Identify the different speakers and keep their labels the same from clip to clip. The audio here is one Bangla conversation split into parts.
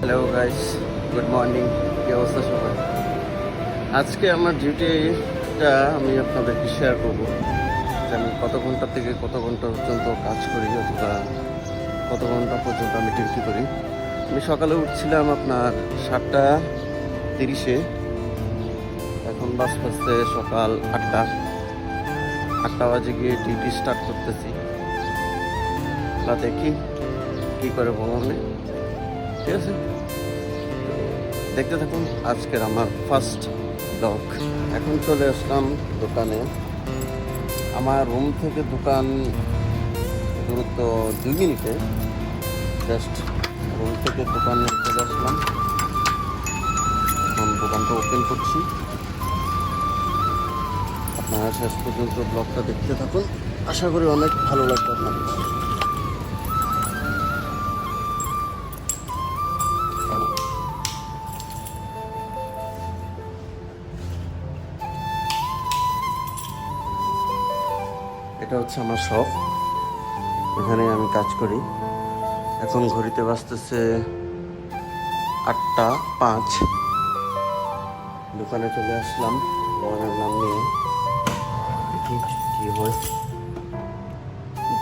Speaker 1: হ্যালো গাইস গুড মর্নিং কি অবস্থা সবাই আজকে আমার ডিউটিটা আমি আপনাদেরকে শেয়ার করব। যে আমি কত ঘণ্টা থেকে কত ঘণ্টা পর্যন্ত কাজ করি অথবা কত ঘণ্টা পর্যন্ত আমি ডিউটি করি। আমি সকালে উঠছিলাম আপনার সাতটা তিরিশে। এখন বাস বাজতে সকাল আটটা। আটটা বাজে গিয়ে ডিউটি স্টার্ট করতেছি। বা দেখি কী করে বললাম ঠিক আছে? দেখতে থাকুন, আজকের আমার ফার্স্ট ব্লগ এখন চলে আসলাম দোকানে। আমার রুম থেকে দোকান দূরত্ব দুই মিনিটে। জাস্ট রুম থেকে দোকানে চলে আসলাম। এখন দোকানটা ওপেন করছি। আপনারা শেষ পর্যন্ত ব্লগটা দেখতে থাকুন। আশা করি অনেক ভালো লাগবে আপনাদের। হচ্ছে আমার শপ এখানে আমি কাজ করি। এখন ঘড়িতে বাজতেছে আটটা পাঁচ। দোকানে চলে আসলাম। দোকানের নাম নিয়ে দেখি কি হয়।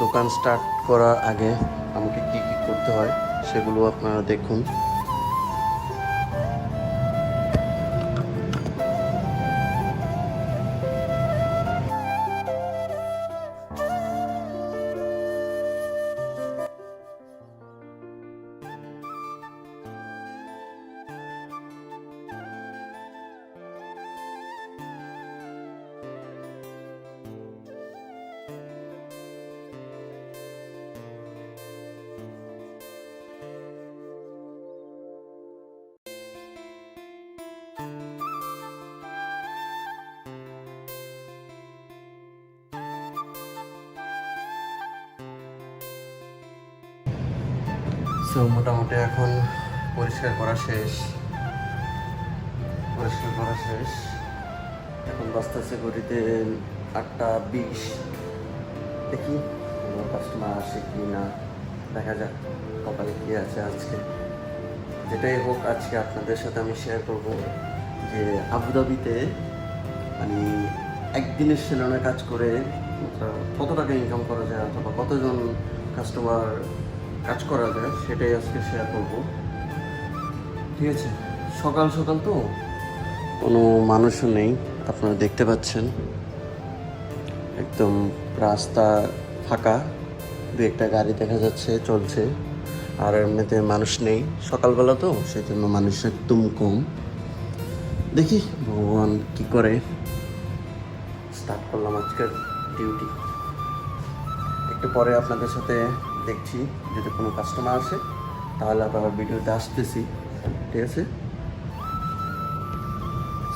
Speaker 1: দোকান স্টার্ট করার আগে আমাকে কি কি করতে হয়, সেগুলো আপনারা দেখুন। সো মোটামুটি এখন পরিষ্কার করা শেষ। পরিষ্কার করা শেষ। এখন বাঁচতেছে ঘড়িতে আটটা বিশ। দেখি কাস্টমার আসে কি না। দেখা যাক কপালে কি আছে আজকে। যেটাই হোক আজকে আপনাদের সাথে আমি শেয়ার করব যে আবুধাবিতে আমি একদিনের সেলনে কাজ করে কত টাকা ইনকাম করা যায় অথবা কতজন কাস্টমার কাজ করা যায়, সেটাই আজকে শেয়ার করব। ঠিক আছে? সকাল সকাল তো? কোনো মানুষও নেই, আপনারা দেখতে পাচ্ছেন। একদম রাস্তা ফাঁকা, দু একটা গাড়ি দেখা যাচ্ছে, চলছে। আর এমনিতে মানুষ নেই। সকালবেলা তো, সেই জন্য মানুষ একদম কম। দেখি, ভগবান কি করে। স্টার্ট করলাম আজকের ডিউটি একটু পরে আপনাদের সাথে দেখছি যদি কোনো কাস্টমার আসে, তাহলে আবার ভিডিওতে আসতেছি। ঠিক আছে?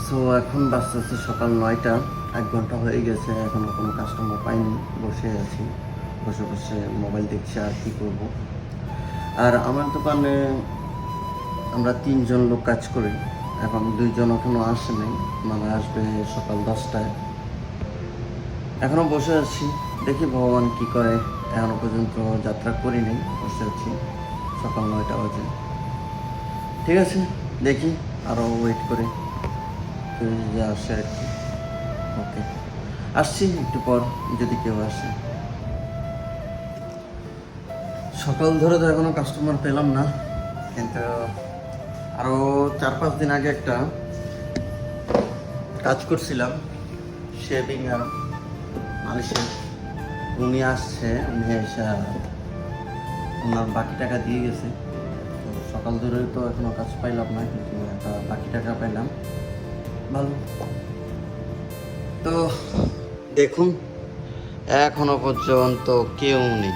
Speaker 1: সো এখন বাজতেছে সকাল নয়টা। এক ঘণ্টা হয়ে গেছে, এখনও কোনো কাস্টমার পাইনি। বসে আছি। বসে বসে মোবাইল দেখছি আর কি করব। আর আমার দোকানে আমরা তিনজন লোক কাজ করি। এখন দুইজন এখনও আসে নাই। মানে আসবে সকাল দশটায়। এখনও বসে আছি। দেখি ভগবান কি করে। এখনও পর্যন্ত যাত্রা করি নাই বসে আছি, সকাল নয়টা বাজে। ঠিক আছে, দেখি আরও ওয়েট করে যদি আসে আর কি। ওকে আসছি, একটু পর, যদি কেউ আসে। সকাল ধরে তো এখনও কাস্টমার পেলাম না, কিন্তু আরও চার পাঁচ দিন আগে একটা কাজ করছিলাম শেভিং আর মালিশের। উনি আসছে, উনি এসে, ওনার বাকি টাকা দিয়ে গেছে। সকাল ধরে তো এখনও কাজ পাইলাম না, কিন্তু একটা বাকি টাকা পাইলাম। ভালো। তো দেখুন, এখনও পর্যন্ত কেউ নেই।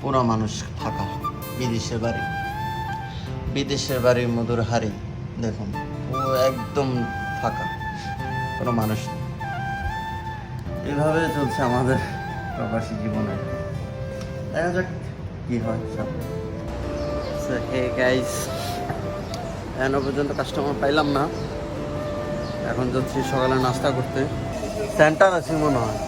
Speaker 1: পুরো মানুষ ফাঁকা, বিদেশের বাড়ি। বিদেশের বাড়ির মধুর হারি দেখুন, পুরো একদম ফাঁকা। কোনো মানুষ নেই এভাবে চলছে আমাদের প্রবাসী জীবনে। দেখা যাক কি হয় সব। এখনও পর্যন্ত কাস্টমার পাইলাম না। এখন যাচ্ছি সকালে নাস্তা করতে। সেন্টার আছে মনে হয়।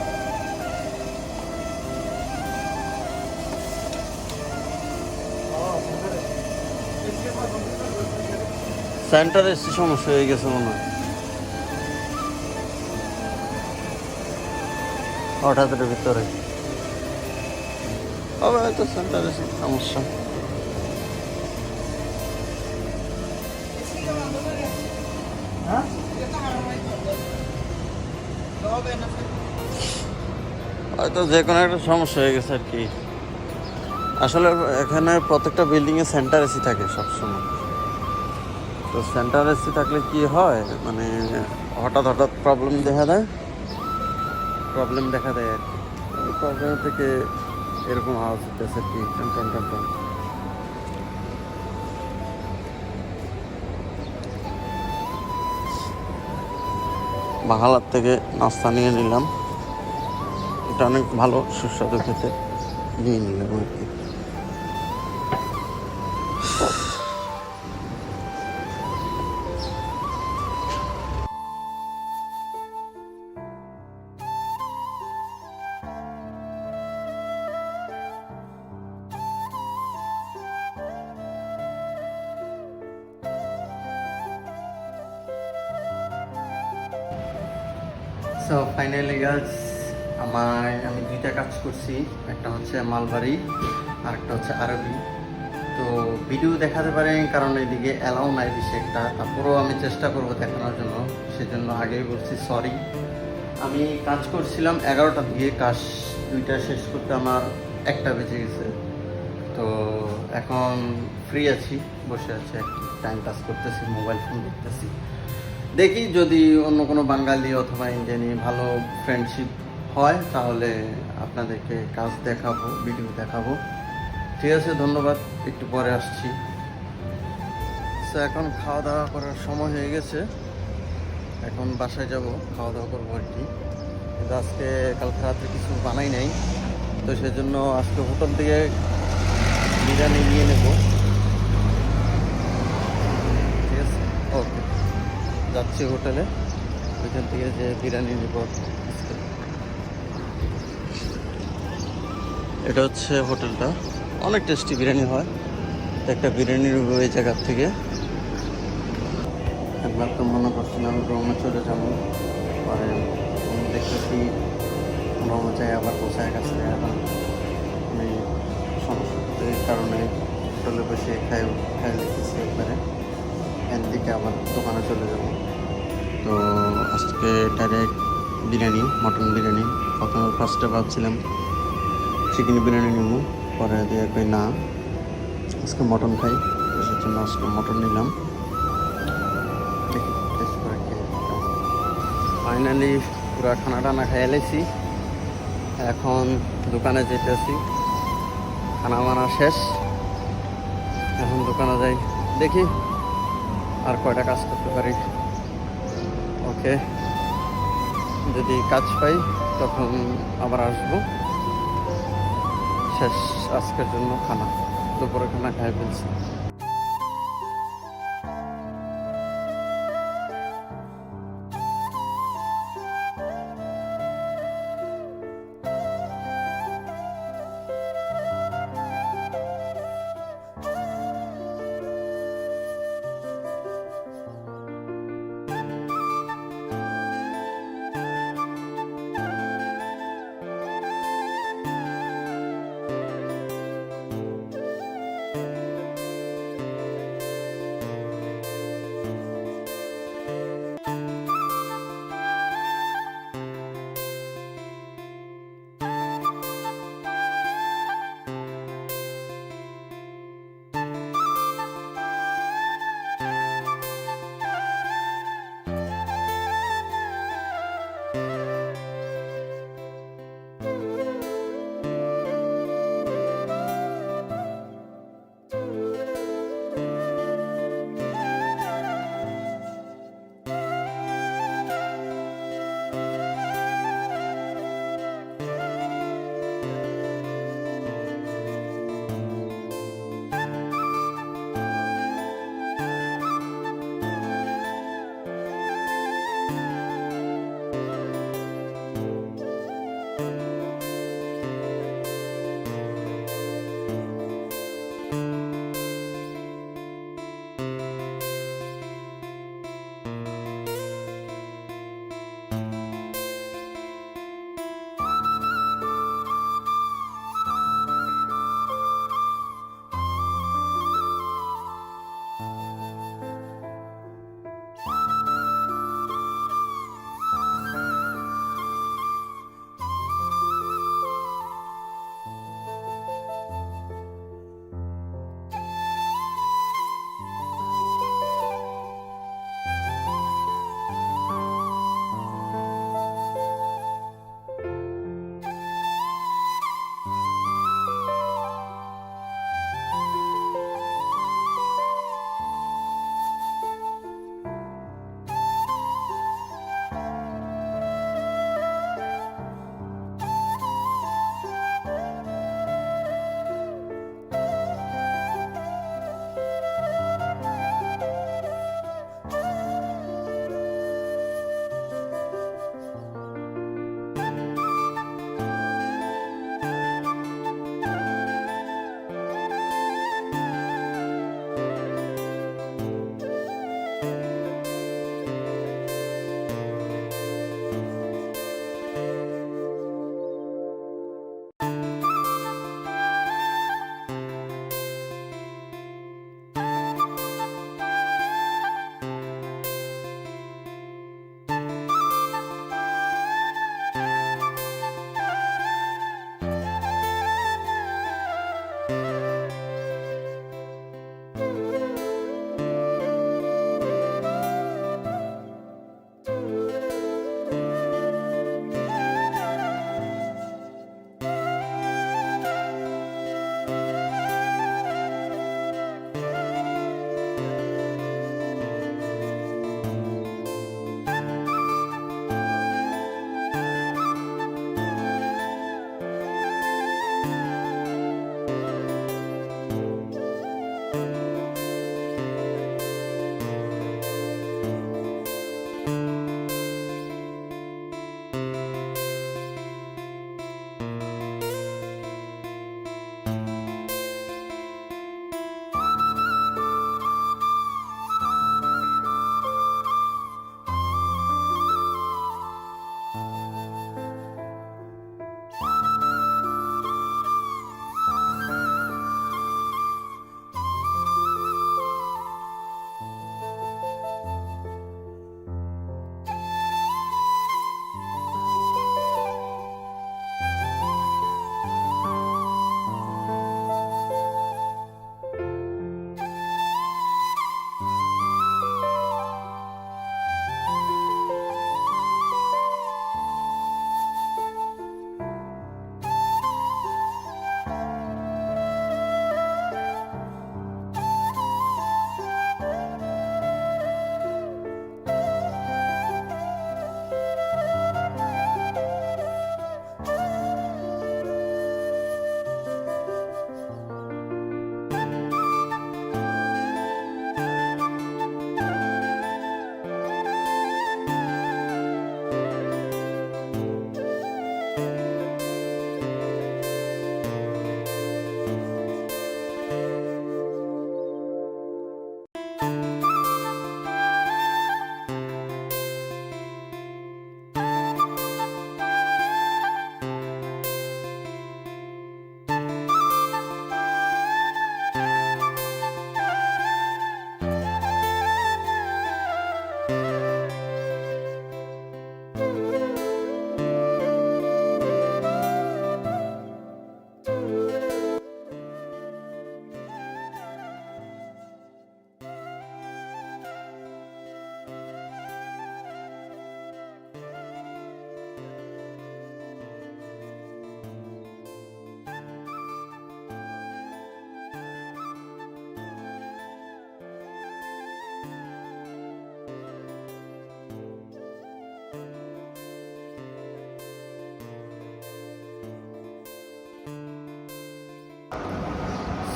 Speaker 1: সেন্টারে সমস্যা হয়ে গেছে মনে হয়। হঠাৎের ভিতরে। হবে হয়তো সেন্টারে সমস্যা। হয়তো যে কোনো একটা সমস্যা হয়ে গেছে আর কি। আসলে এখানে প্রত্যেকটা বিল্ডিংয়ে সেন্টার এসি থাকে সবসময়। তো সেন্টার এসি থাকলে কি হয়? মানে হঠাৎ হঠাৎ প্রবলেম দেখা দেয়। প্রবলেম দেখা দেয় আর কি। প্রবলেম থেকে এরকম আওয়াজ হতেছে আর কি টন টন টন। বাংলার থেকে নাস্তা নিয়ে নিলাম। এটা অনেক ভালো, সুস্বাদু খেতে। নিয়ে নিলাম আর কি। সো ফাইনালি গার্লস আমার, আমি দুইটা কাজ করছি। একটা হচ্ছে মালবাড়ি আর একটা হচ্ছে আরবি। তো ভিডিও দেখাতে পারেন কারণ এদিকে অ্যালাউ নাই বেশি একটা। তারপরেও আমি চেষ্টা করব দেখানোর জন্য। সেজন্য আগেই বলছি সরি আমি কাজ করছিলাম এগারোটার দিকে কাজ দুইটা শেষ করতে আমার একটা বেজে গেছে। তো এখন ফ্রি আছি, বসে আছি টাইম পাস করতেছি মোবাইল ফোন দেখতেছি। দেখি যদি অন্য কোনো বাঙালি অথবা ইন্ডিয়ানি ভালো ফ্রেন্ডশিপ হয়, তাহলে আপনাদেরকে কাজ দেখাবো ভিডিও দেখাবো। ঠিক আছে, ধন্যবাদ। একটু পরে আসছি। তো এখন খাওয়া দাওয়া করার সময় হয়ে গেছে। এখন বাসায় যাব খাওয়া দাওয়া করব আর কি। কিন্তু আজকে, কালকে রাত্রে কিছু বানাই নাই। তো সেজন্য আজকে হোটেল থেকে বিরিয়ানি নিয়ে নেব ঠিক আছে ওকে যাচ্ছি হোটেলে। ওইখান থেকে যে বিরিয়ানি নেব। এটা হচ্ছে হোটেলটা। অনেক টেস্টি বিরিয়ানি হয়। একটা বিরিয়ানি নেব এই জায়গার থেকে। একবার তো মনে করছিলাম রোমে চলে যাব। পরে আমি দেখতেছি রোমে যাই, আবার পোষায় কাছে এখন আমি সমস্যার কারণে হোটেলে বসে খাই খাই লিখেছি একবারে। এখান থেকে আবার দোকানে চলে যাব। তো আজকে ডাইরেক্ট বিরিয়ানি মটন বিরিয়ানি। প্রথমে ফার্স্টে ভাবছিলাম চিকেন বিরিয়ানি নেব, পরে দিয়ে কই না। আজকে মটন খাই তো সেজন্য আজকে মটন নিলাম। ফাইনালি পুরো খানা টানা খাই এলেছি এখন দোকানে যেতে যেতেছি খানা মানা শেষ। এখন দোকানে যাই। দেখি আর কয়টা কাজ করতে পারি। ওকে যদি কাজ পাই, তখন আবার আসব। শেষ আজকের জন্য খানা। দুপুরে খানা খাই ফেলছি।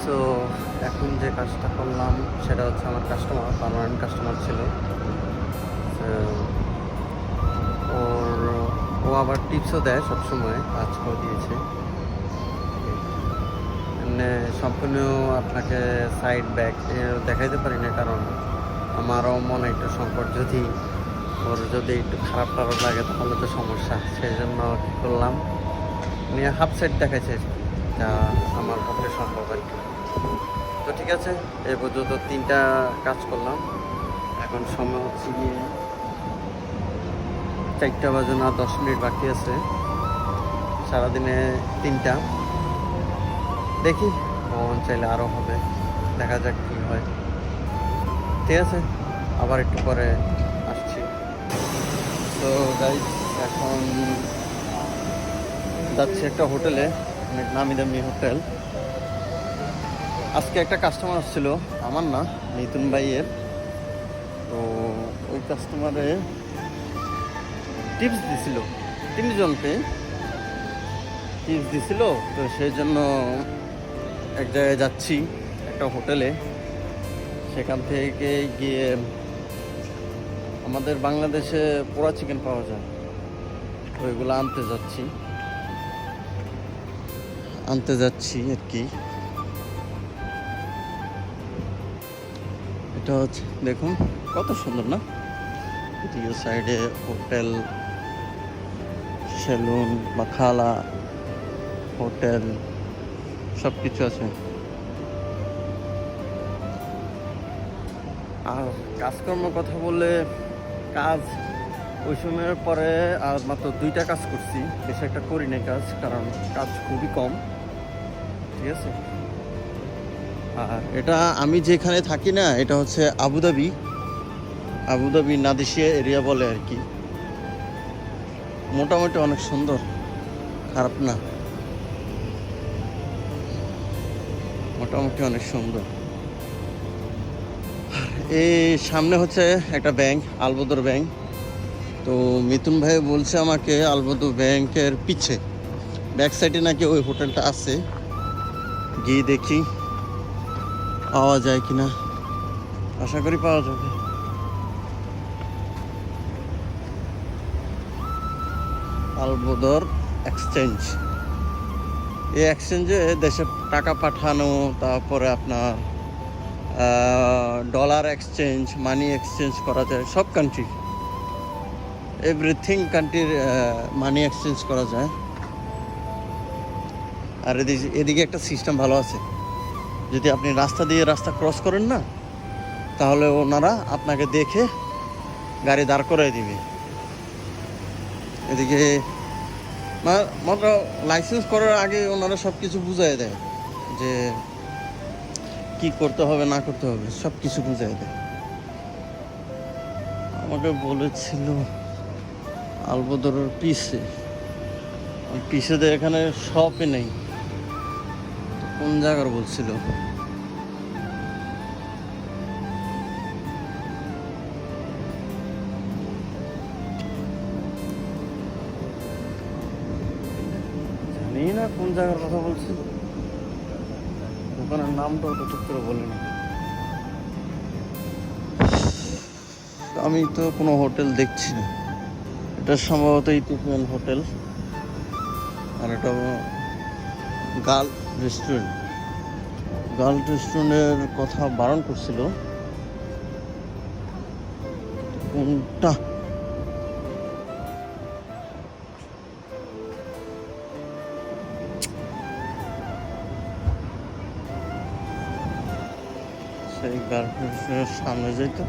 Speaker 1: সো এখন যে কাজটা করলাম, সেটা হচ্ছে আমার কাস্টমার পার্মানেন্ট কাস্টমার ছিল। ওর, ও আবার টিপসও দেয় সবসময়, কাজ করে দিয়েছে। সম্পূর্ণ আপনাকে সাইড ব্যাক দেখাইতে পারি না, কারণ আমারও মনে একটু সংকট। যদি ওর যদি একটু খারাপ টারাপ লাগে, তাহলে তো সমস্যা। সেই জন্য করলাম, নিয়ে হাফ সাইড দেখাইছে। যা আমার পক্ষে সম্ভব আর কি। তো ঠিক আছে এই পর্যন্ত তিনটা কাজ করলাম। এখন সময় হচ্ছে গিয়ে চারটা বাজে না দশ মিনিট বাকি আছে। সারাদিনে তিনটা। দেখি, ভগবান চাইলে আরও হবে। দেখা যাক কী হয়। ঠিক আছে, আবার একটু পরে আসছি। তো গাইজ এখন যাচ্ছি একটা হোটেলে অনেক নামি দামি হোটেল। আজকে একটা কাস্টমার আসছিল, আমার না নিতুন ভাইয়ের। তো ওই কাস্টমারে টিপস দিছিল, তিনজনকে। টিপস দিছিল, তো সেই জন্য এক জায়গায় যাচ্ছি, একটা হোটেলে সেখান থেকে গিয়ে আমাদের বাংলাদেশে পোড়া চিকেন পাওয়া যায়। ওইগুলো আনতে যাচ্ছি। আনতে যাচ্ছি আর কি। এটা হচ্ছে, দেখুন, কত সুন্দর না? এদিকে সাইডে হোটেল, সেলুন বা খালা হোটেল সব কিছু আছে। আর কাজকর্ম কথা বললে কাজ ওই সময়ের পরে আর মাত্র দুইটা কাজ করছি, বেশি একটা করি নাই কাজ, কারণ কাজ খুবই কম। ঠিক আছে? আর এটা আমি যেখানে থাকি না, এটা হচ্ছে আবুধাবি আবুধাবি নাদিসিয়া এরিয়া বলে আর কি। মোটামুটি অনেক সুন্দর, খারাপ না। মোটামুটি অনেক সুন্দর। এই সামনে হচ্ছে একটা ব্যাংক, আলবদর ব্যাংক। তো মিথুন ভাই বলছে আমাকে আলবদর ব্যাংকের পিছে। ব্যাক সাইডে নাকি ওই হোটেলটা আছে। গিয়ে দেখি। পাওয়া যায় কিনা? আশা করি পাওয়া যাবে। Albadr exchange. এই এক্সচেঞ্জে দেশে টাকা পাঠানো, তারপরে আপনার ডলার এক্সচেঞ্জ মানি এক্সচেঞ্জ করা যায়, সব কান্ট্রি এভরিথিং কান্ট্রির মানি এক্সচেঞ্জ করা যায়। আর এদিকে এদিকে একটা সিস্টেম ভালো আছে। যদি আপনি রাস্তা দিয়ে রাস্তা ক্রস করেন না, তাহলে ওনারা আপনাকে দেখে গাড়ি দাঁড় করাই দিবে। এদিকে মাত্র লাইসেন্স করার আগে ওনারা সব কিছু বুঝাই দেয় যে কি করতে হবে, না করতে হবে সব কিছু বুঝাই দেয়। আমাকে বলেছিল আলবদরের পিসে। পিসে তো এখানে শপে নেই। কোন জায়গার বলছিল? জানি না কোন জায়গার কথা বলছিল। দোকানের নামটা তো ঠিক করে বলিনি। আমি তো কোনো হোটেল দেখছি না। এটা সম্ভবত ইথিওপিয়ান হোটেল। আর এটা গার্ল রেস্টুরেন্ট। গার্ল রেস্টুরেন্টের কথা বারণ করছিল। কোনটা? সেই গার্ল রেস্টুরেন্টের সামনে যাইতো।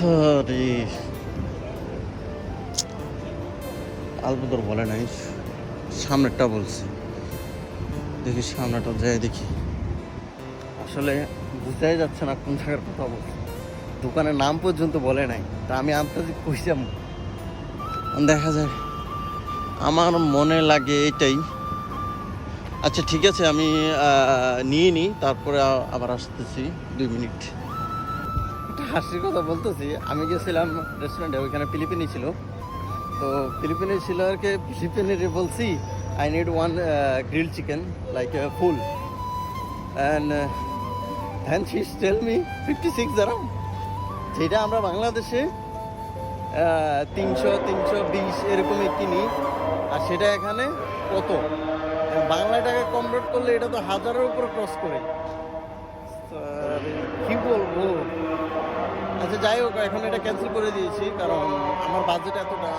Speaker 1: সরি আলবদর বলে নাই, সামনেরটা বলছি। দেখি সামনেটা যাই দেখি। আসলে বুঝাই যাচ্ছে না কোন জায়গার কথা বলছি। দোকানের নাম পর্যন্ত বলে নাই, তা আমি আন্তাজি কইসাম। দেখা যায় আমার মনে লাগে এটাই। আচ্ছা ঠিক আছে, আমি নিয়ে নিই তারপরে আবার আসতেছি, দুই মিনিট। হাসির কথা বলতেছি। আমি গেছিলাম রেস্টুরেন্টে ওইখানে ফিলিপিনি ছিল। তো ফিলিপিনি ছিল আর কি ফিলিপিনিরে বলছি I need one grill chicken like full and then she me fifty six দাঁড়াম যেটা আমরা বাংলাদেশে তিনশো তিনশো বিশ এরকমই কিনি। আর সেটা এখানে কত? বাংলা টাকা কনভার্ট করলে এটা তো হাজারের উপর ক্রস করে। কি বলব? আচ্ছা যাই হোক, এখন এটা ক্যান্সেল করে দিয়েছি, কারণ আমার বাজেট এতটা,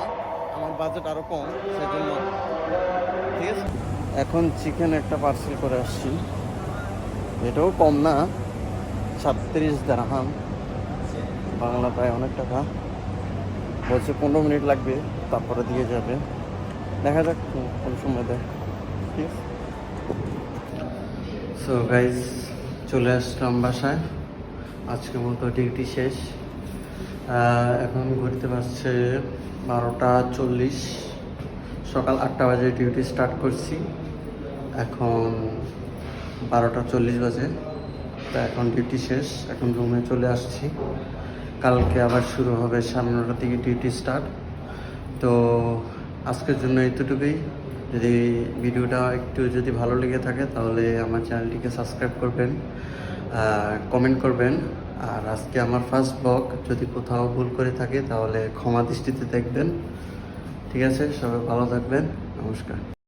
Speaker 1: আমার বাজেট আরও কম, সেজন্য। ঠিক আছে? এখন চিকেন একটা পার্সেল করে আসছি। এটাও কম না ছাত্রিশ দারহাম বাংলা প্রায় অনেক টাকা। বলছে পনেরো মিনিট লাগবে, তারপরে দিয়ে যাবে। দেখা যাক কোন সময় দেয়। ঠিক আছে? সো গাইজ চলে আসলাম বাসায়। আজকের মতো ডিউটি শেষ। এখন ঘুরতে পারছে বারোটা চল্লিশ। সকাল আটটা বাজে ডিউটি স্টার্ট করছি। এখন বারোটা চল্লিশ বাজে। তা এখন ডিউটি শেষ। এখন রুমে চলে আসছি। কালকে আবার শুরু হবে সাড়ে দিকে ডিউটি স্টার্ট। তো আজকের জন্য এতটুকুই। যদি ভিডিওটা একটু যদি ভালো লেগে থাকে, তাহলে আমার চ্যানেলটিকে সাবস্ক্রাইব করবেন কমেন্ট করবেন। আর আজকে আমার ফার্স্ট ব্লগ যদি কোথাও ভুল করে থাকে তাহলে ক্ষমা দৃষ্টিতে দেখবেন। ঠিক আছে, সবাই ভালো থাকবেন। নমস্কার।